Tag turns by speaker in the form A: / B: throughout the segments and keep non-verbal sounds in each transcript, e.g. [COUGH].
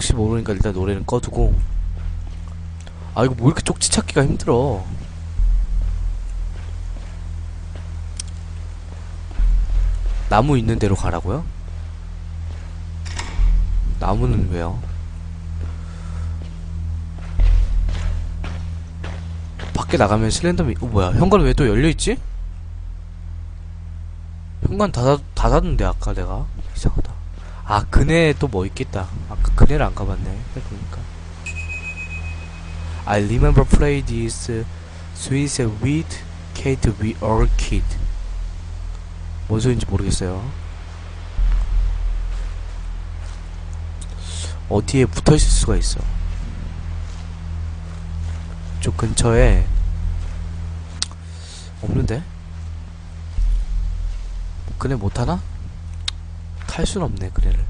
A: 혹시 모르니까 일단 노래는 꺼두고 아 이거 뭐 이렇게 쪽지 찾기가 힘들어 나무 있는 데로 가라고요? 나무는 왜요? 밖에 나가면 슬렌더맨 어 뭐야 현관은 왜또 열려있지? 현관 닫아, 닫았는데 아까 내가 이상하다 아 그네 또 뭐 있겠다. 아까 그네를 안 가봤네. 그러니까. I remember play this Swiss with Kate we all kid. 뭔 소린지 모르겠어요. 어디에 붙어있을 수가 있어. 저 근처에 없는데? 그네 못타나? 탈순 없네 그네를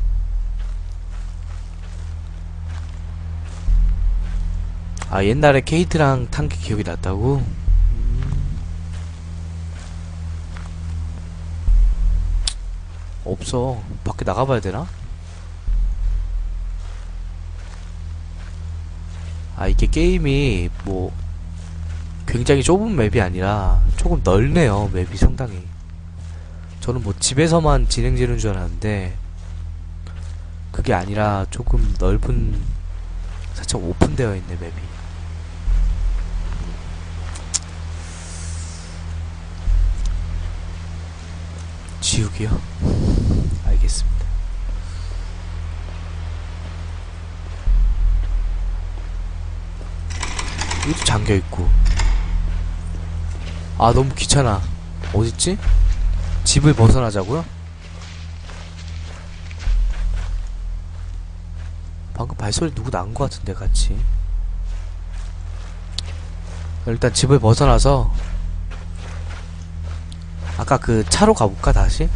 A: 아 옛날에 케이트랑 탄 게 기억이 났다고? 음. 없어 밖에 나가봐야 되나? 아 이게 게임이 뭐 굉장히 좁은 맵이 아니라 조금 넓네요 맵이 상당히 저는 뭐 집에서만 진행되는 줄 알았는데 그게 아니라 조금 넓은 살짝 오픈되어 있네 맵이 지우기요? 알겠습니다 여기도 잠겨있고 아 너무 귀찮아 어딨지? 집을 벗어나자고요? 방금 발소리 누구 난 것 같은데 같이 일단 집을 벗어나서 아까 그 차로 가볼까 다시?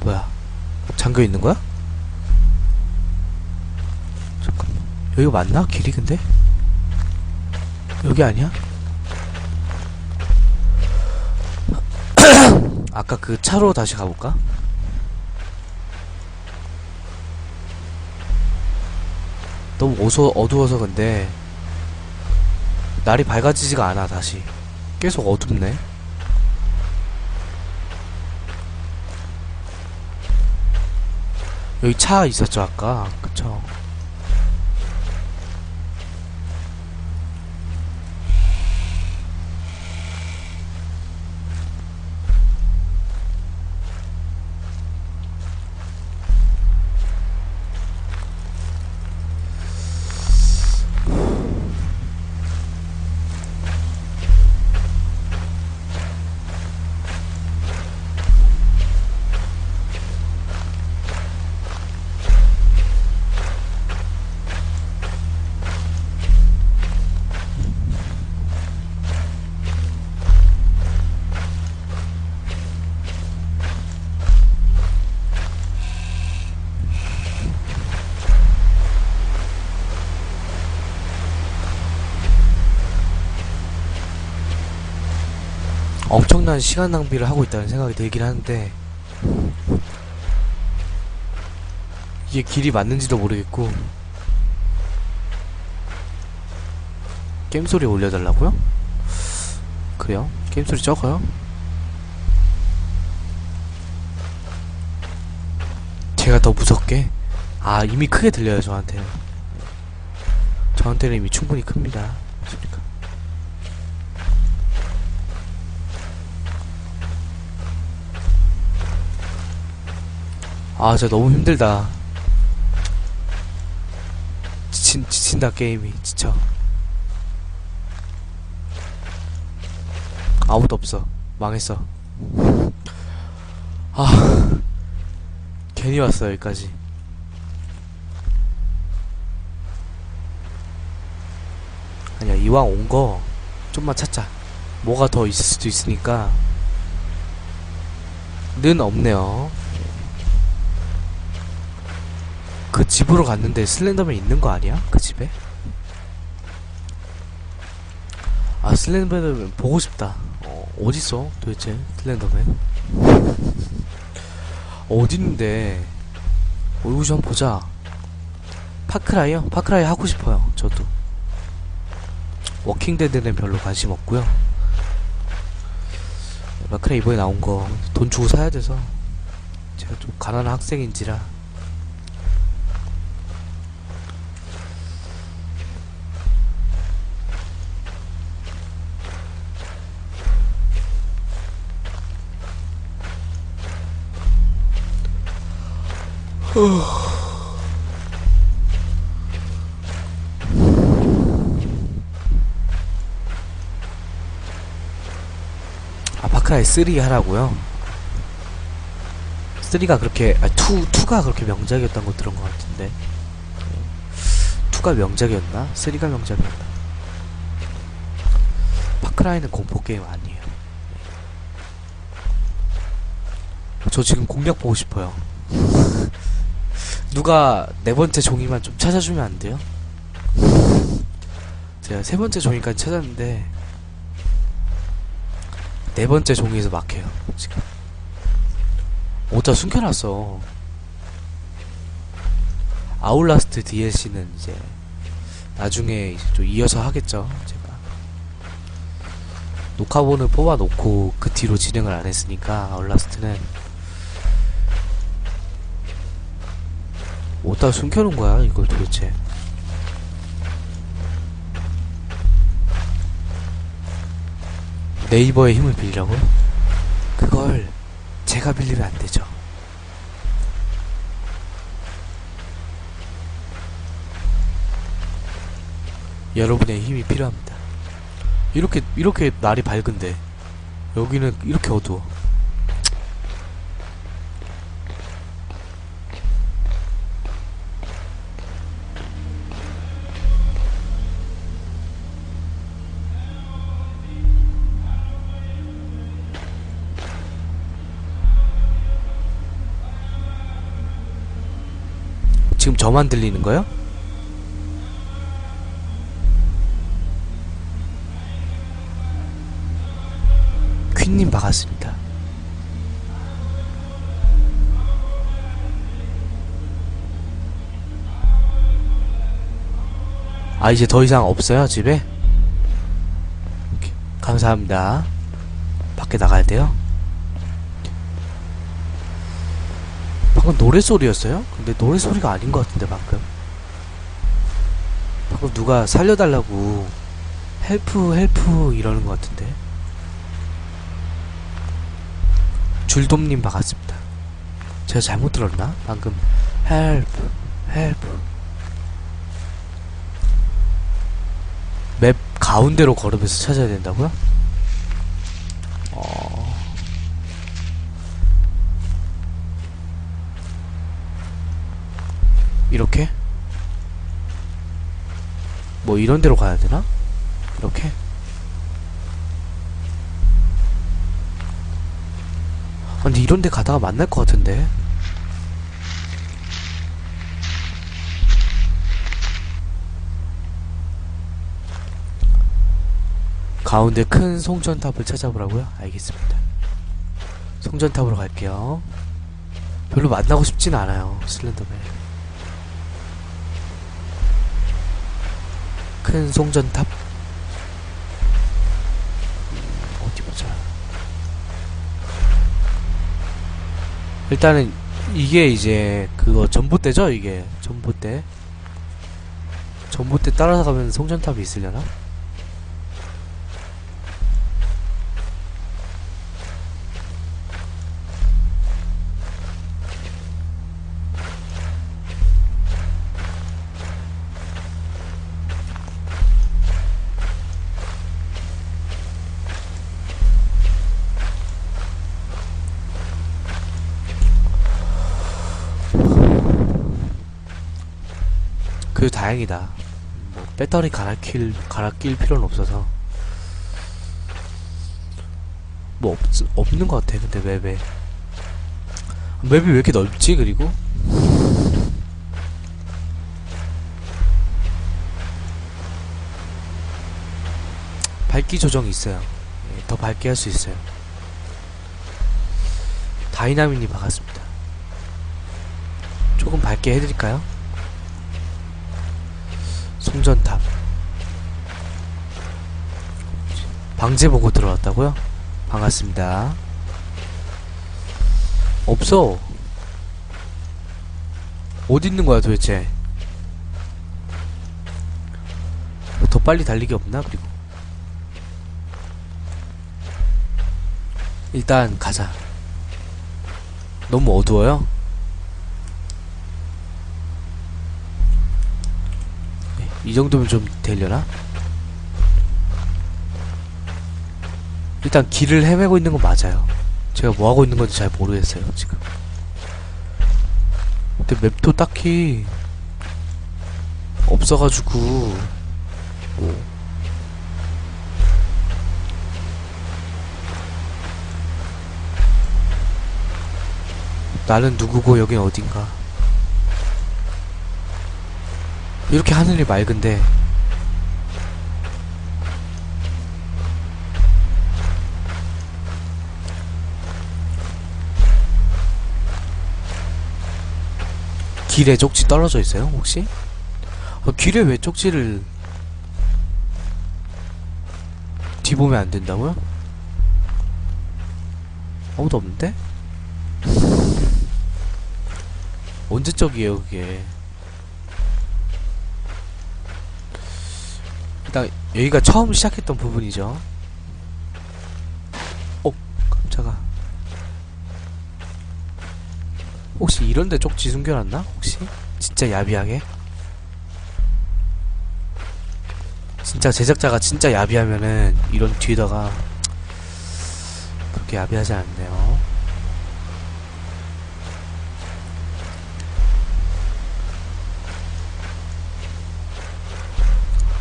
A: 뭐야 잠겨 있는 거야? 여기가 맞나? 길이 근데? 여기 아니야? [CLEARS THROAT] 아까 그 차로 다시 가볼까? 너무 어서, 어두워서 근데 날이 밝아지지가 않아 다시 계속 어둡네 여기 차 있었죠 아까 그쵸 엄청난 시간 낭비를 하고 있다는 생각이 들긴 하는데 이게 길이 맞는지도 모르겠고 게임 소리 올려달라고요? 그래요? 게임 소리 적어요? 제가 더 무섭게? 아 이미 크게 들려요 저한테는 저한테는 이미 충분히 큽니다 그러니 아, 진짜 너무 힘들다. 지친, 지친다, 게임이. 지쳐. 아무도 없어. 망했어. 아, 괜히 왔어, 여기까지. 아니야, 이왕 온 거, 좀만 찾자. 뭐가 더 있을 수도 있으니까. 는 없네요. 그 집으로 갔는데 슬렌더맨 있는 거 아니야? 그 집에? 아 슬렌더맨 보고 싶다. 어, 어딨어 도대체 슬렌더맨? [LAUGHS] 어딨는데? 얼굴 좀 보자. 파크라이요? 파크라이 하고 싶어요 저도. 워킹데드는 별로 관심 없고요. 마크라이 이번에 나온 거 돈 주고 사야 돼서 제가 좀 가난한 학생인지라 아 파크라이 3 하라고요? 3가 그렇게 아 2, 2가 그렇게 명작이었던 거 들은 것 같은데 2가 명작이었나? 3가 명작이었나? 파크라이는 공포 게임 아니에요 저 지금 공략 보고 싶어요 누가 네 번째 종이만 좀 찾아주면 안 돼요? 제가 세 번째 종이까지 찾았는데 네 번째 종이에서 막혀요 지금. 오자 숨겨놨어. 아울라스트 DLC는 이제 나중에 이제 좀 이어서 하겠죠 제가. 녹화본을 뽑아놓고 그 뒤로 진행을 안 했으니까 아울라스트는 어디다 숨겨놓은 거야 이걸 도대체 네이버의 힘을 빌려고? 그걸 제가 빌리면 안 되죠. 여러분의 힘이 필요합니다. 이렇게 이렇게 날이 밝은데 여기는 이렇게 어두워. 지금 저만 들리는 거요? 퀸님 반갑습니다. 아 이제 더 이상 없어요 집에? 감사합니다. 밖에 나가야 돼요? 방금 노래 소리였어요? 근데 노래 소리가 아닌 것 같은데 방금 방금 누가 살려달라고 헬프 헬프 이러는 것 같은데 줄돔님 반갑습니다 제가 잘못 들었나? 방금 헬프 헬프 맵 가운데로 걸으면서 찾아야 된다고요? 이렇게? 뭐 이런 데로 가야 되나? 이렇게? 아, 근데 이런 데 가다가 만날 것 같은데 가운데 큰 송전탑을 찾아보라고요? 알겠습니다 송전탑으로 갈게요 별로 만나고 싶진 않아요 슬렌더맨 큰 송전탑. 음, 어디 보자. 일단은 이게 이제 그거 전봇대죠 이게? 전봇대. 전봇대 따라서 가면 송전탑이 있으려나? 그 다행이다. 뭐 배터리 갈아 낄 갈아 낄 필요는 없어서 뭐 없, 없는 것 같아. 근데 맵에 맵이 왜 이렇게 넓지? 그리고 밝기 조정이 있어요. 예, 더 밝게 할 수 있어요. 다이나믹님 반갑습니다. 조금 밝게 해드릴까요? 송전탑. 방제 보고 들어왔다고요? 반갑습니다. 없어. 어디 있는 거야 도대체? 더 빨리 달리기 없나 그리고? 일단 가자. 너무 어두워요? 네, 이 정도면 좀 되려나? 일단 길을 헤매고 있는 건 맞아요. 제가 뭐 하고 있는 건지 잘 모르겠어요, 지금. 근데 맵도 딱히 없어가지고 뭐 나는 누구고 여긴 어딘가 이렇게 하늘이 맑은데 길에 쪽지 떨어져 있어요 혹시? 어, 길에 왜 쪽지를 뒤보면 안 된다고요? 아무도 없는데? 언제적이에요 그게 일단 여기가 처음 시작했던 부분이죠 어 깜짝아 혹시 이런데 쪽지 숨겨놨나? 혹시? 진짜 야비하게? 진짜 제작자가 진짜 야비하면은 이런 뒤에다가 그렇게 야비하지 않네요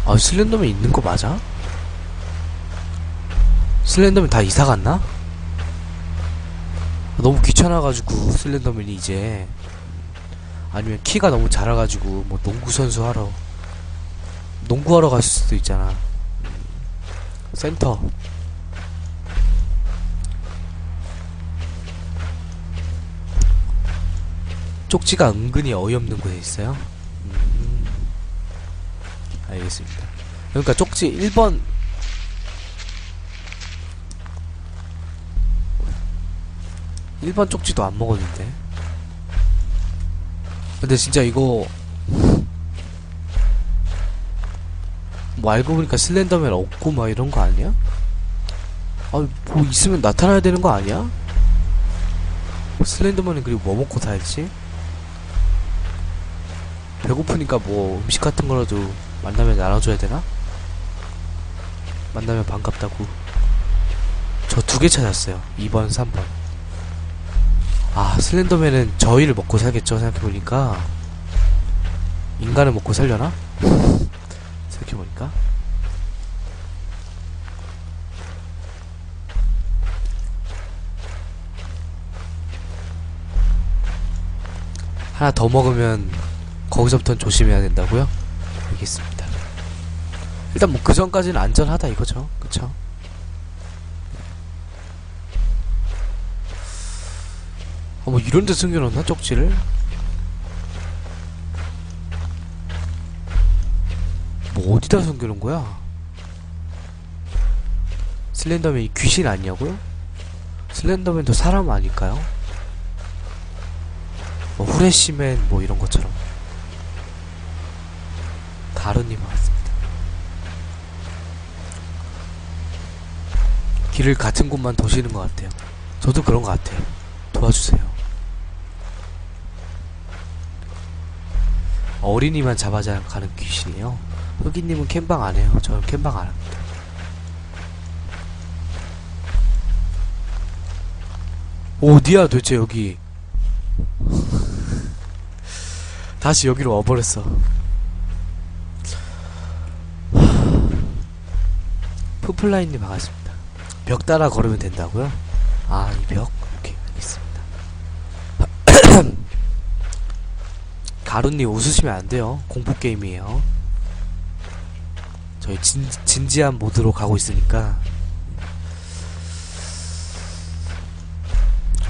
A: 아 슬렌더맨 있는 거 맞아? 슬렌더맨 다 이사 갔나? 너무 귀찮아가지고 슬렌더맨이 이제 아니면 키가 너무 작아가지고 뭐 농구 선수 하러 농구하러 갔을 수도 있잖아 센터 쪽지가 은근히 어이없는 곳에 있어요 음, 알겠습니다 그러니까 쪽지 1번 일번 쪽지도 안 먹었는데 근데 진짜 이거 뭐 알고 보니까 슬렌더맨 없고 막 이런 거 아니야? 아, 뭐 있으면 나타나야 되는 거 아니야? 슬렌더맨은 그리고 뭐 먹고 살지? 배고프니까 뭐 음식 같은 거라도 만나면 나눠줘야 되나? 만나면 반갑다고. 저 두 개 찾았어요. 2번, 3번. 아, 슬렌더맨은 저희를 먹고 살겠죠, 생각해보니까. 인간을 먹고 살려나? [LAUGHS] 생각해보니까. 하나 더 먹으면 거기서부터는 조심해야 된다고요? 알겠습니다. 일단 뭐 그 전까지는 안전하다 이거죠. 그쵸? 어, 뭐 이런 데 숨겨놓나 쪽지를? 뭐 어디다 숨겨놓은 거야? 슬렌더맨이 귀신 아니냐고요? 슬렌더맨도 사람 아닐까요? 뭐 후레쉬맨 뭐 이런 것처럼 가루님 반갑습니다 길을 같은 곳만 도시는 것 같아요. 저도 그런 것 같아요. 도와주세요. 어린이만 잡아자 가는 귀신이에요? 흑이님은 캠방 안 해요. 저는 캠방 안 합니다. 어디야 도대체 여기? [LAUGHS] 다시 여기로 와버렸어. 푸플라인님 반갑습니다. 벽 따라 걸으면 된다고요? 아, 이 벽? 오케이, 알겠습니다. [CLEARS THROAT] 가루님 웃으시면 안 돼요. 공포게임이에요. 저희 진, 진지한 모드로 가고 있으니까.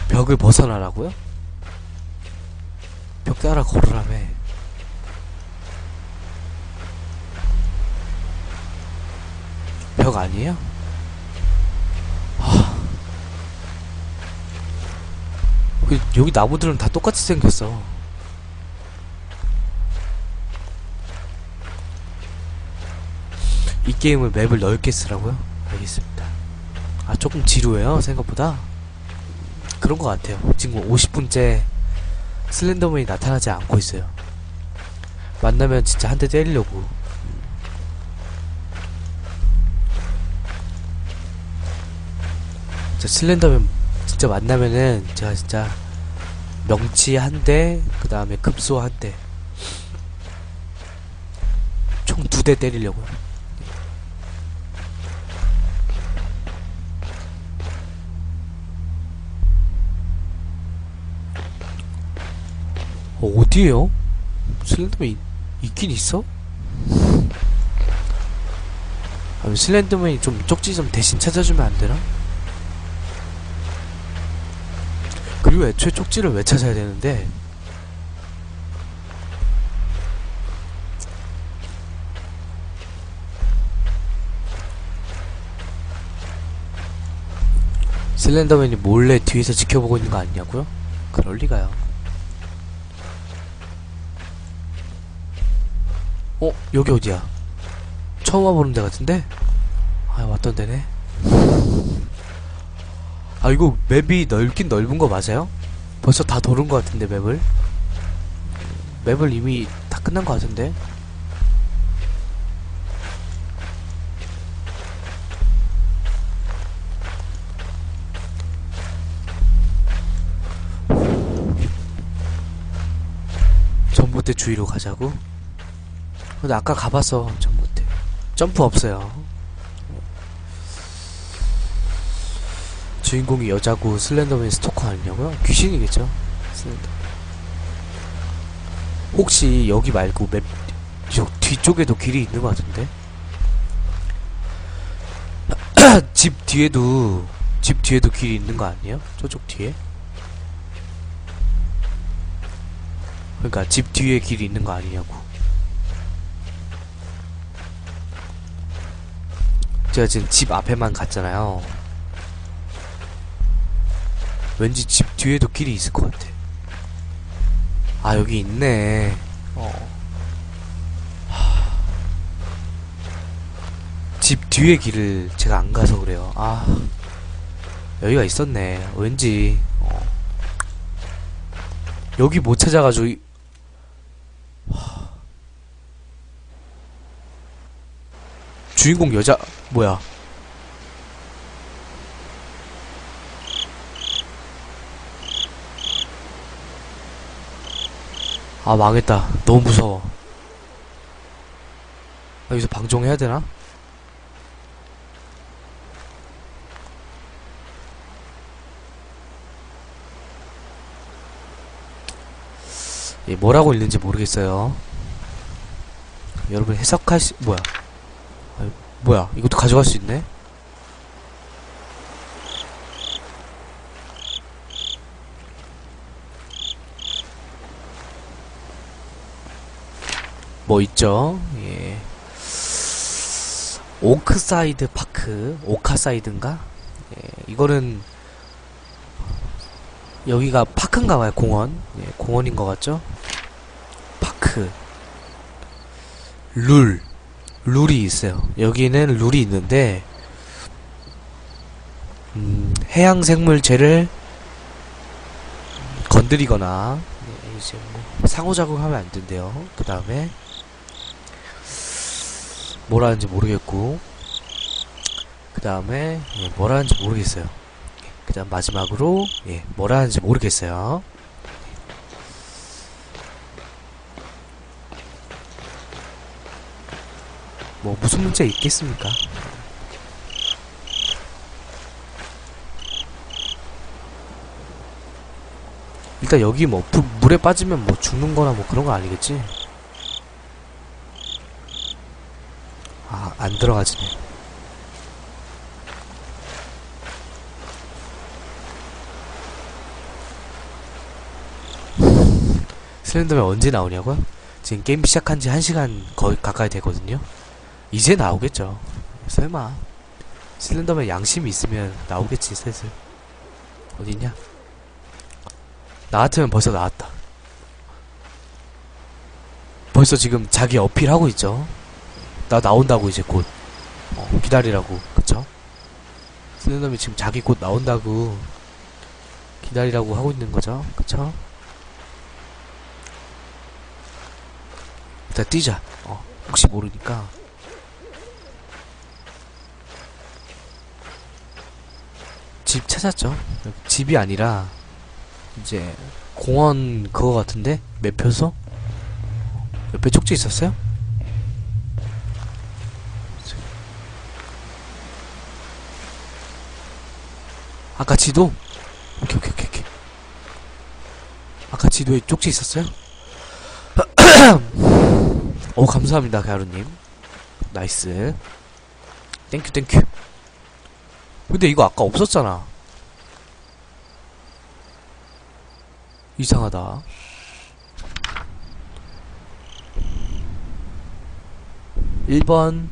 A: 벽을 벗어나라고요? 벽 따라 걸으라며. 벽 아니에요? 여기, 여기 나무들은 다 똑같이 생겼어. 이 게임을 맵을 넓게 쓰라고요? 알겠습니다. 아, 조금 지루해요, 생각보다. 그런 것 같아요. 지금 50분째 슬렌더맨이 나타나지 않고 있어요. 만나면 진짜 한 대 때리려고. 슬렌더맨 진짜 만나면은 제가 진짜 명치 한 대, 그 다음에 급소 한 대. 총 두 대 때리려고요. 어, 어디에요? 슬렌더맨 있, 있긴 있어? 아, 슬렌더맨이 좀 쪽지 좀 대신 찾아주면 안 되나? 그리고 애초에 쪽지를 왜 찾아야 되는데? 슬렌더맨이 몰래 뒤에서 지켜보고 있는 거 아니냐고요? 그럴 리가요. 어? 여기 어디야? 처음 와보는 데 같은데? 아 왔던 데네 아 이거 맵이 넓긴 넓은 거 맞아요? 벌써 다 도는 거 같은데 맵을 맵을 이미 다 끝난 거 같은데 전봇대 주위로 가자고? 근데 아까 가봤어 전봇대 점프 없어요 주인공이 여자고 슬렌더맨 스토커 아니냐고요? 귀신이겠죠 슬렌더 혹시 여기 말고 맵저 뒤쪽에도 길이 있는 것 같은데 [CLEARS THROAT] 집 뒤에도 집 뒤에도 길이 있는 거 아니에요? 저쪽 뒤에 그러니까 집 뒤에 길이 있는 거 아니냐고 제가 지금 집 앞에만 갔잖아요. 왠지 집 뒤에도 길이 있을 것 같아. 아, 여기 있네. 어. 하... 집 뒤에 길을 제가 안 가서 그래요. 아. 여기가 있었네. 왠지, 어. 여기 못 찾아가지고, 이- 주인공 여자 뭐야? 아 망했다. 너무 무서워. 아, 여기서 방종해야 되나? 예, 뭐라고 읽는지 모르겠어요. 여러분 해석할 수 뭐야? 아, 뭐야? 이것도 가져갈 수 있네? 뭐 있죠? 예. 오크사이드 파크, 오카사이드인가? 예, 이거는 여기가 파크인가 봐요, 공원. 예, 공원인 것 같죠? 파크. 룰. 룰이 있어요. 여기는 룰이 있는데, 음, 해양생물체를 건드리거나, 예, 이제 뭐, 상호작용하면 안 된대요. 그 다음에, 뭐라는지 모르겠고, 그 다음에, 예, 뭐라는지 모르겠어요. 그 다음 마지막으로, 예, 뭐라는지 모르겠어요. 뭐 무슨 문제 있겠습니까? 일단 여기 뭐 부- 물에 빠지면 뭐 죽는 거나 뭐 그런 거 아니겠지? 안 들어가지네. 슬렌더맨 언제 나오냐고요? 지금 게임 시작한 지 1시간 거의 가까이 되거든요? 이제 나오겠죠. 설마. 슬렌더맨 양심이 있으면 나오겠지, 슬슬. 어딨냐? 나 같으면 벌써 나왔다. 벌써 지금 자기 어필하고 있죠. 나 나온다고 이제 곧. 어, 기다리라고. 그쵸? 슬렌더맨 지금 자기 곧 나온다고 기다리라고 하고 있는 거죠? 그쵸? 일단 뛰자. 어, 혹시 모르니까. 집 찾았죠? 집이 아니라, 이제, 공원 그거 같은데? 매표소? 옆에 쪽지 있었어요? 아까 지도? 오케이, 오케이, 오케이, 오케이. 아까 지도에 쪽지 있었어요? [CLEARS THROAT] 오, 감사합니다, 가루님. 나이스. 땡큐, 땡큐. 근데 이거 아까 없었잖아. 이상하다. 일번잘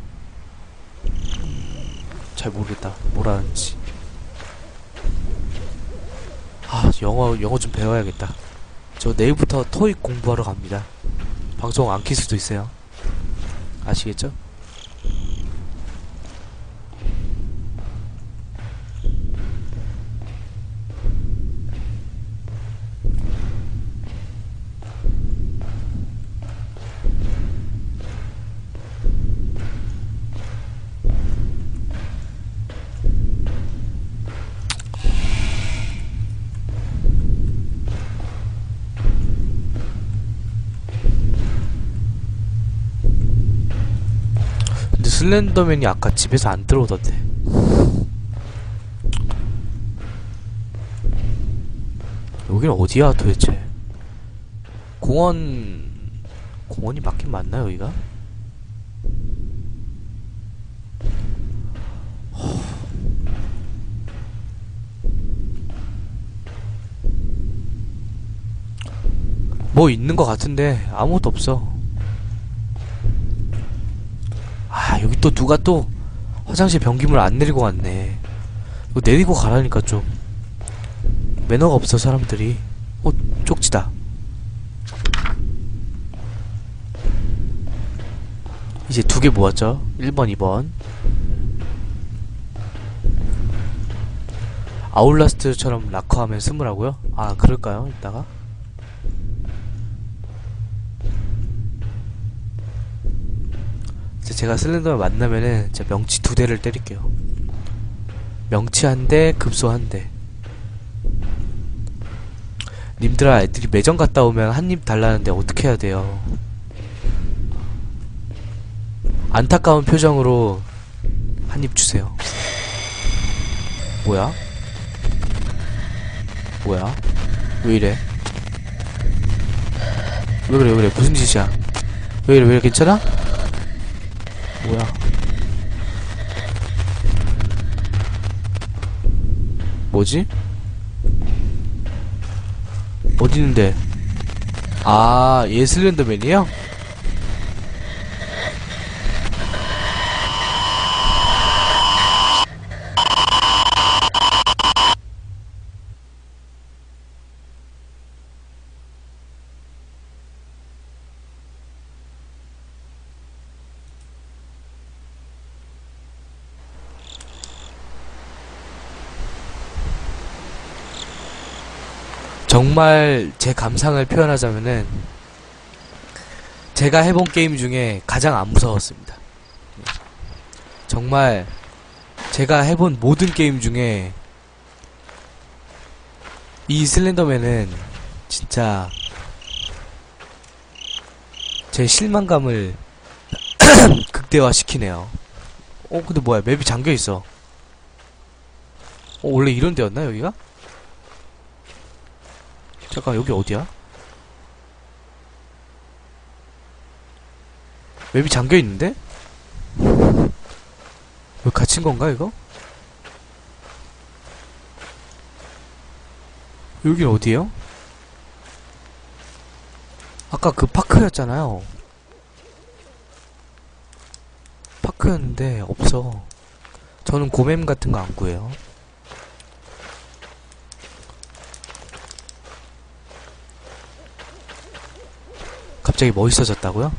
A: 모르겠다. 뭐라는지. 아, 영어, 영어 좀 배워야겠다. 저 내일부터 토익 공부하러 갑니다. 방송 안 킬 수도 있어요. 아시겠죠? 슬렌더맨이 아까 집에서 안 들어오던데. 여기는 어디야 도대체? 공원 공원이 맞긴 맞나 여기가? 뭐 있는 것 같은데 아무것도 없어. 아 여기 또 누가 또 화장실 변기물 안 내리고 갔네. 이거 내리고 가라니까 좀. 매너가 없어 사람들이. 어 쪽지다. 이제 두 개 모았죠? 1번 2번. 아울라스트처럼 락커하면 스물하고요? 아 그럴까요? 이따가 제 제가 슬렌더맨 만나면은 제가 명치 두 대를 때릴게요. 명치 한 대, 급소 한 대. 님들아, 애들이 매점 갔다 오면 한 입 달라는데 어떻게 해야 돼요? 안타까운 표정으로 한 입 주세요. 뭐야? 뭐야? 왜 이래? 왜 그래, 왜 그래? 무슨 짓이야? 왜 이래, 왜 이래? 괜찮아? 뭐야? 뭐지? 어디 있는데? 아, 얘 슬렌더맨이요? 정말 제 감상을 표현하자면은 제가 해본 게임 중에 가장 안 무서웠습니다. 정말 제가 해본 모든 게임 중에 이 슬렌더맨은 진짜 제 실망감을 [CLEARS THROAT] 극대화시키네요. 어 근데 뭐야 맵이 잠겨 있어. 어 원래 이런 데였나 여기가? 잠깐 여기 어디야? 맵이 잠겨 있는데? 왜 갇힌 건가 이거? 여긴 어디에요? 아까 그 파크였잖아요. 파크였는데 없어. 저는 고mem 같은 거 안 구해요. 갑자기 멋있어졌다고요?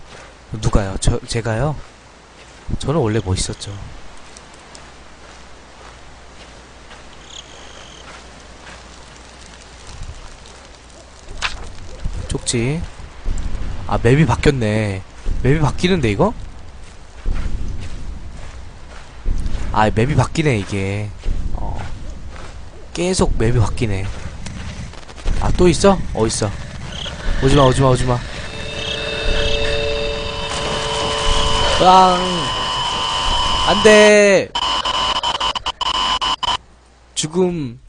A: 누가요? 저 제가요? 저는 원래 멋있었죠. 쪽지. 아, 맵이 바뀌었네. 맵이 바뀌는데, 이거? 아, 맵이 바뀌네, 이게. 어. 계속 맵이 바뀌네. 아, 또 있어? 어, 있어. 오지마, 오지마, 오지마. 빵! 안 돼! 죽음.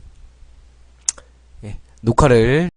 A: 예, 녹화를